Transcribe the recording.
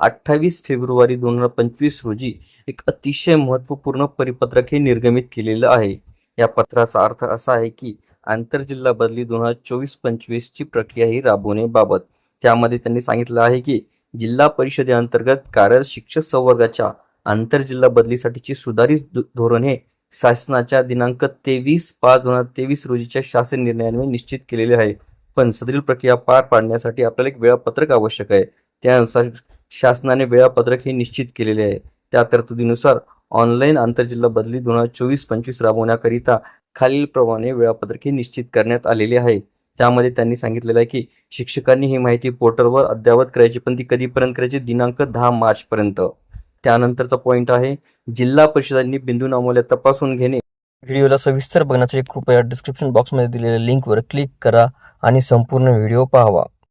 अठ्ठावीस फेब्रुवारी दोन हजार पंचवीस रोजी एक अतिशय महत्त्वपूर्ण परिपत्रक हे निर्गमित केलेलं आहे. या पत्राचा अर्थ असा आहे की आंतरजिल्हा बदली दोन हजार चोवीस पंचवीसची प्रक्रिया ही राबवण्याबाबत त्यामध्ये त्यांनी सांगितलं आहे की जिल्हा परिषदेअंतर्गत कार्यरत शिक्षक संवर्गाच्या आंतरजिल्हा बदलीसाठीची सुधारित धोरण हे शासनाच्या दिनांक तेवीस पाच दोन हजार तेवीस रोजीच्या शासन निर्णयाने निश्चित केलेले आहे. पण सदरील प्रक्रिया पार पाडण्यासाठी आपल्याला एक वेळापत्रक आवश्यक आहे. त्यानुसार शासनाने वेळापत्रक हे निश्चित केलेले आहे. त्या तरतुदीनुसार ऑनलाईन आंतरजिल्हा बदली दोन हजार चोवीस पंचवीस राबवण्याकरिता खालीलप्रमाणे वेळापत्रक हे निश्चित करण्यात आलेले आहे. त्यामध्ये त्यांनी सांगितलेलं आहे की शिक्षकांनी ही माहिती पोर्टलवर अद्ययावत करायची पण ती कधीपर्यंत करायची? दिनांक दहा मार्चपर्यंत. त्यानंतरचा पॉईंट आहे जिल्हा परिषदांनी बिंदू नामोल्या तपासून घेणे. व्हिडिओला सविस्तर बघण्यासाठी कृपया डिस्क्रिप्शन बॉक्समध्ये दिलेल्या लिंकवर क्लिक करा आणि संपूर्ण व्हिडिओ पाहावा.